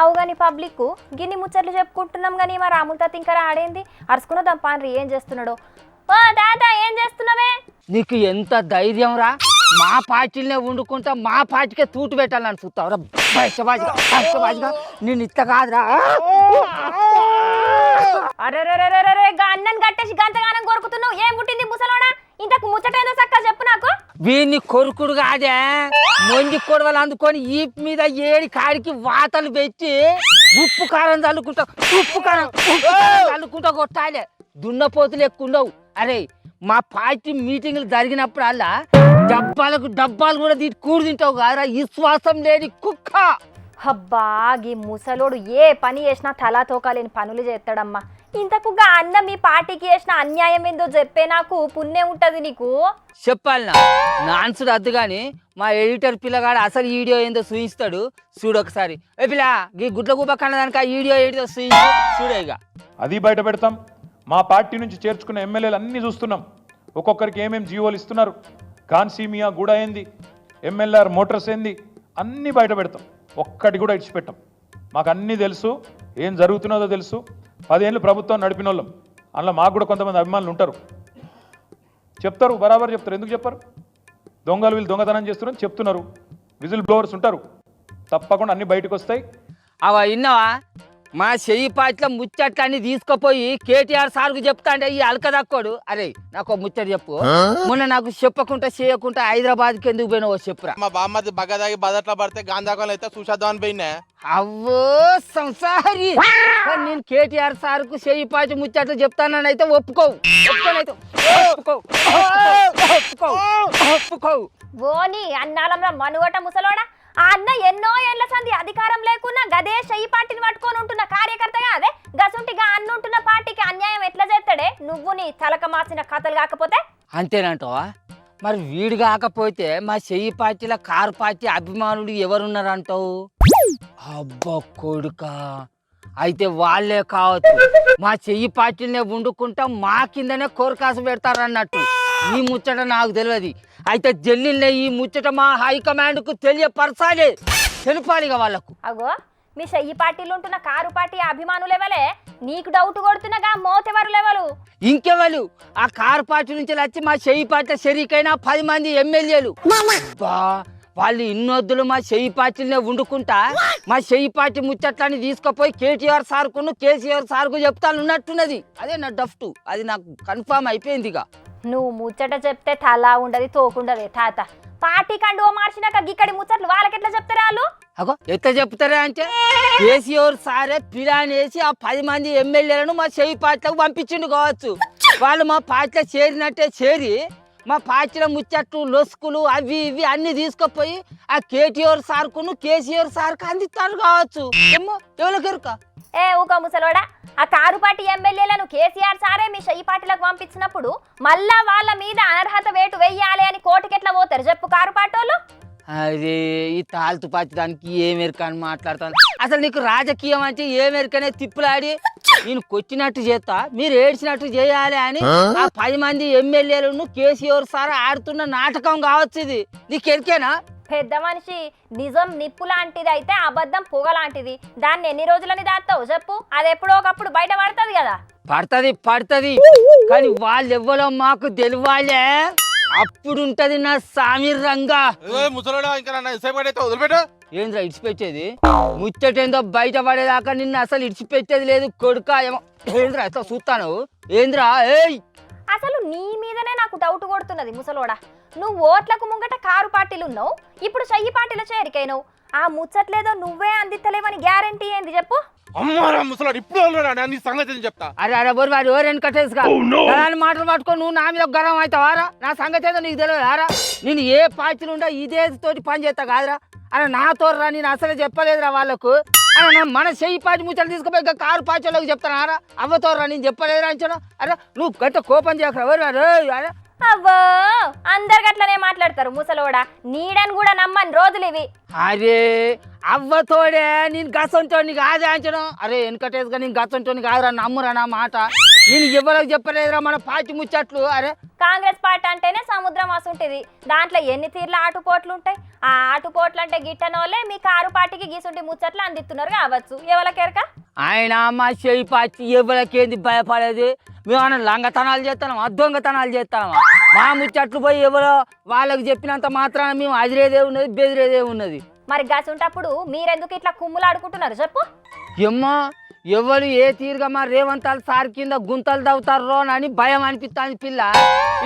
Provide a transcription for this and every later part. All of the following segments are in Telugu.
అవు గాని పబ్లిక్ గిన్ని ముచ్చట్లు చెప్పుకుంటున్నాం గాని మా రాములతో ఇంకా ఆడేంది అరుచుకున్నదాం పాన్రి ఏం చేస్తున్నాడో? ఓ తాత ఏం చేస్తున్నావే? నీకు ఎంత ధైర్యం రా? మా పార్టీలనే వండుకుంటా మా పార్టీకే తూటు పెట్టాలని చూస్తావురా? బయటబాజిగా నేను ఇట్ట కాదురా. అరే గా అన్నం కట్టేసి గంతగానం కొరుకుతున్నావు. ఏం పుట్టింది ముసలోడా? ఇంతకు ముచ్చటేందో వీని కొరుకుడు కాదే. మొండి కొడవలు అందుకొని ఈప్ మీద ఏడి కాడికి వాతలు పెట్టి ఉప్పు కారం చల్లుకుంటా ఉప్పు కారం చల్లుకుంటా కొట్టాలి. దున్నపోతులు ఎక్కువ అరే మా పార్టీ మీటింగ్లు జరిగినప్పుడల్లా డబ్బాలకు డబ్బాలు కూడా తీ కూడు తింటావు కాదురా. విశ్వాసం లేని కుక్క. అబ్బా ఈ ముసలోడు ఏ పని చేసినా తలా తోకాలేని పనులు చేస్తాడమ్మా. ఇంతకు గా అన్న మీ పార్టీకి చేసిన అన్యాయం ఏందో చెప్పే నాకు పుణ్యం ఉంటది నీకు? చెప్పాలనా నాన్సుడు అద్దు కానీ మా ఎడిటర్ పిల్లగాడు అసలు వీడియో ఏందో చూయిస్తాడు. చూడు ఒకసారి. ఏ పిల్ల ఈ గుడ్ల గుబ్బ కన్నదానికి ఆ వీడియో ఏంటో చూయించు చూడే ఇక. అది బయట పెడతాం. మా పార్టీ నుంచి చేర్చుకున్న ఎమ్మెల్యేలు అన్నీ చూస్తున్నాం. ఒక్కొక్కరికి ఏమేమి జీవోలు ఇస్తున్నారు? కాన్సీమియా కూడా ఏంది? ఎమ్మెల్యేఆర్ మోటార్స్ ఏంది? అన్నీ బయట పెడతాం. ఒక్కటి కూడా ఇడిచిపెట్టాం. మాకు అన్నీ తెలుసు. ఏం జరుగుతున్నదో తెలుసు. పదేళ్ళు ప్రభుత్వం నడిపిన వాళ్ళం అందులో మాకు కూడా కొంతమంది అభిమానులు ఉంటారు. చెప్తారు బరాబర్ చెప్తారు. ఎందుకు చెప్పారు? దొంగలు వీళ్ళు దొంగతనం చేస్తున్నారని చెప్తున్నారు. విజిల్ బ్లోవర్స్ ఉంటారు. తప్పకుండా అన్ని బయటకు వస్తాయి. అవ విన్నావా? మా చెయ్యి పాటల ముచ్చట్లన్నీ తీసుకుపోయి కేటీఆర్ సార్కు చెప్తా అంటే ఈ అలకదక్కోడు. అరే నాకు ఒక ముచ్చట చెప్పు. మొన్న నాకు చెప్పకుండా చేయకుండా హైదరాబాద్కి ఎందుకు పోయినావో చెప్పురా. మా బామ్మది బగ్గదాగి బదట్లో పడితే గాంధాకోలు అయితే చూసేద్దాం అని పోయినా అవ్వో సంసారి. నేను కేటీఆర్ సార్కు చెయ్యి పాటి ముచ్చట్లు చెప్తానని అయితే ఒప్పుకోవు. ఒప్పుకోనైతే ఒప్పుకోవు. ఒప్పుకోవు. ఒప్పుకోవు. ఓని అన్నాలంరా మనుగట ముసలోడా? ఆ అన్న ఎన్నో ఏళ్ళ నీ తలక మార్చిన కథలు కాకపోతే? అంతేనంటావా? మరి వీడు కాకపోతే మా చెయ్యి పార్టీల కారు పార్టీ అభిమానులు ఎవరున్నారంటావు? అబ్బా కొడుక. అయితే వాళ్ళే కావచ్చు. మా చెయ్యి పార్టీలనే వండుకుంటా మా కిందనే కోరకాసు పెడతారన్నట్టు. ఈ ముచ్చట నాకు తెలియదు అయితే జల్లిలే ఈ ముచ్చట మా హైకమాండ్కు తెలియపరచాలి. తెలిపాలి ఇక వాళ్ళకు. అగో మీ చెయ్యి పార్టీలు ఉంటున్న కారు పార్టీ అభిమానులెవలే? నీకు డౌట్ కొడుతున్నగా మోతెవరు లెవలు ఇంకెవరు ఆ కారు పార్టీ నుంచి వచ్చి మా చెయ్యి పార్టీ షరీకైన పది మంది ఎమ్మెల్యేలు. బా వాళ్ళు ఇన్నొద్దులు మా చెయ్యి పార్టీలనే వండుకుంటా? మా చెయ్యి పార్టీ ముచ్చట్లని తీసుకుపోయి కేటీఆర్ సార్కును కేసీఆర్ సార్కు చెప్తాను ఉన్నట్టున్నది అదే నా డఫ్టు. అది నాకు కన్ఫామ్ అయిపోయింది ఇక నువ్వు ముచ్చట చెప్తే తలా ఉండదు తోకుండదే. తాత పార్టీ కండు మార్చినాక గిక్కడి ముచ్చట్లు వాళ్ళకి ఎట్లా చెప్తారా వాళ్ళు అగో ఎట్లా చెప్తారా అంటే కేసీఆర్ సారే పిలాన్ వేసి ఆ పది మంది ఎమ్మెల్యేలను మా చెయ్యి పార్టీలకు పంపించిండు కావచ్చు. వాళ్ళు మా పార్టీలో చేరినట్టే చేరి మా పాచిల ముచ్చట్లు లొసుకులు అవి ఇవి అన్ని తీసుకుపోయి ఆ కేటీఆర్ సార్కును కేసీఆర్ సార్కు అందిస్తారు కావచ్చు. ఏమో ఎవరికెరుక ఏ ఊక ముసలోడా. ఆ కారు పార్టీ ఎమ్మెల్యేలను కేసీఆర్ సారే మీ షయ్యి పార్టీలకు పంపించినప్పుడు మళ్ళా వాళ్ళ మీద అనర్హత వేటు వెయ్యాలి అని కోటికెట్లా పోతారు? చెప్పు కారు అదే ఈ తాల్తు పచ్చడానికి ఏమెరక అని మాట్లాడతాను. అసలు నీకు రాజకీయం అంటే ఏమెరకనే తిప్పులాడి నేను కొట్టినట్టు చేస్తా మీరు ఏడ్చినట్టు చేయాలి అని ఆ? పది మంది ఎమ్మెల్యేలను కేసీఆర్ సార్ ఆడుతున్న నాటకం కావచ్చు ఇది. నీకు ఎరికేనా పెద్ద మనిషి నిజం నిప్పు లాంటిది అయితే అబద్ధం పొగ లాంటిది. దాన్ని ఎన్ని రోజులని దాస్తావు చెప్పు? అది ఎప్పుడో ఒకప్పుడు బయట పడుతుంది కదా. పడుతుంది పడుతుంది. కానీ వాళ్ళు ఎవ్వరో మాకు తెలియాలే అప్పుడు ఉంటది నా సామీర్ రంగా. ముసలోడా ఇంకా నన్ను సేపు అయితే వదిలిపెట్టు. ఏంద్రా ఇడిచిపెట్టేది? ముచ్చటేందో బయట పడేదాకా నిన్ను అసలు ఇడిచిపెట్టేది లేదు కొడుక ఏమో. ఏంద్రా అసలు చూస్తాను ఏంద్రా ఏయ్! అసలు నీ మీదనే నాకు డౌట్ కొడుతున్నది ముసలోడా. నువ్వు ఓట్లకు ముంగట కారు పార్టీలు ఉన్నావు ఇప్పుడు చెయ్యి పార్టీలో చేరికైనావు. ఆ ముచ్చట్లేదో నువ్వే అందిత్తలేవని గ్యారంటీ ఏంది చెప్పు? అమ్మారా ముసలోడు ఇప్పుడు నీ సంగతి చెప్తా? అరే అరే బోరు వాడు ఎవరు వెనకటేసుగా అలాంటి మాటలు పట్టుకొని నువ్వు నా మీద గరం అవుతావారా నా సంగతి ఏదో నీకు తెలియదు ఆరా నేను ఏ పార్టీలు ఉండా ఇదే తోటి పని చేస్తా కాదురా. అరే నాతో రా నేను అసలు చెప్పలేదురా వాళ్ళకు. అరే నా మన చెయ్యి పార్టీ ముచ్చలు తీసుకుపోయి ఇంకా కారు పార్టీలోకి చెప్తాను ఆరా అవ్వతో రా నేను చెప్పలేదురా అంచడం అరే నువ్వు గట్ట కోపం చేయకరా ఎవరు అరే అవ్వో! అందరు గట్లనే మాట్లాడతారు ముసలోడా. నీడని కూడా నమ్మని రోజులు ఇవి. అరే అవ్వతోడే నేను గసంటోని కాదే అంచడం అరే వెనకటేసుగా నేను గసంటోని కాదురా నమ్మురా నా మాట. నేను ఎవరికి చెప్పలేదురా మన పార్టీ ముచ్చట్లు. అరే. కాంగ్రెస్ పార్టీ అంటేనే సముద్రం అసుంటిది దాంట్లో ఎన్ని తీర్ల ఆటుపోట్లు ఉంటాయి? ఆ ఆటుపోట్లు అంటే గిట్టనోళ్ళే మీ కారు పార్టీకి గీసుంటి ముచ్చట్లు అందిస్తున్నారు కావచ్చు. ఎవరికెరక ఆయన మా చేయి పార్టీ ఎవరికేంది భయపడేది? మేము లంగతనాలు చేస్తాం దొంగతనాలు చేస్తామా? మా ముచ్చట్లు పోయి ఎవరో వాళ్ళకి చెప్పినంత మాత్రాన మేము అదిరేదే ఉన్నది బెదిరేదే ఉన్నది మరి గసుంటప్పుడు మీరెందుకు ఇట్లా కుమ్ములాడుకుంటున్నారు చెప్పు. ఎమ్మా ఎవరు ఏ తీరుగా మా రేవంతాలు సార్ కింద గుంతలు తవ్వుతారో అని భయం అనిపిస్తుంది పిల్ల.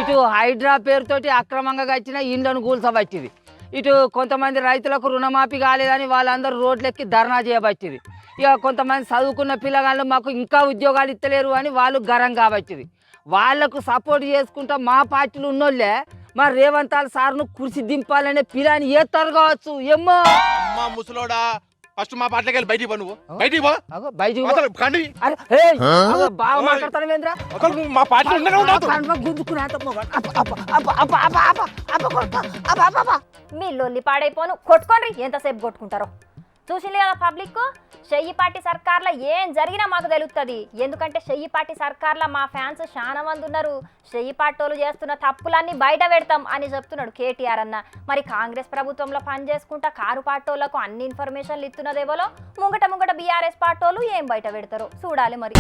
ఇటు హైడ్రా పేరుతోటి అక్రమంగా వచ్చిన ఇండ్లను కూల్చబట్టింది ఇటు కొంతమంది రైతులకు రుణమాఫీ కాలేదని వాళ్ళందరూ రోడ్లెక్కి ధర్నా చేయబట్టింది ఇక కొంతమంది చదువుకున్న పిల్లగాళ్ళు మాకు ఇంకా ఉద్యోగాలు ఇస్తలేరు అని వాళ్ళు గరం కాబట్టింది వాళ్ళకు సపోర్ట్ చేసుకుంటా మా పార్టీలు ఉన్నోళ్ళే మా రేవంతాలు సార్ను కుర్చీ దింపాలనే పిల్లని ఏస్తారు కావచ్చు ఏమ్మో అమ్మ ముసలోడా ఫస్ట్ మా పాటలకి వెళ్ళి బయటికి పో నువ్వు బయటికి పో అగో బయటికి. అసలు కండి అరే ఏయ్, అగో బాగా మాట్లాడతావేంద్రా అసలు నువ్వు మా పార్టీ ఉండనే ఉండదు మీ లొల్లి పాడైపోను కొట్టుకోండి ఎంతసేపు కొట్టుకుంటారో చూసింది కదా పబ్లిక్ షయ్యి పార్టీ సర్కార్లో ఏం జరిగినా మాకు తెలుస్తుంది ఎందుకంటే షయ్యి పార్టీ సర్కార్లో మా ఫ్యాన్స్ చాలా మంది ఉన్నారు. షయ్యి పార్టీలు చేస్తున్న తప్పులన్నీ బయట పెడతాం అని చెప్తున్నాడు కేటీఆర్ అన్న. మరి కాంగ్రెస్ ప్రభుత్వంలో పని చేసుకుంటా కారు పార్టీలకు అన్ని ఇన్ఫర్మేషన్లు ఇస్తున్నదేవోలో? ముంగట ముంగట బీఆర్ఎస్ పార్టీలు ఏం బయట పెడతారో? చూడాలి మరి.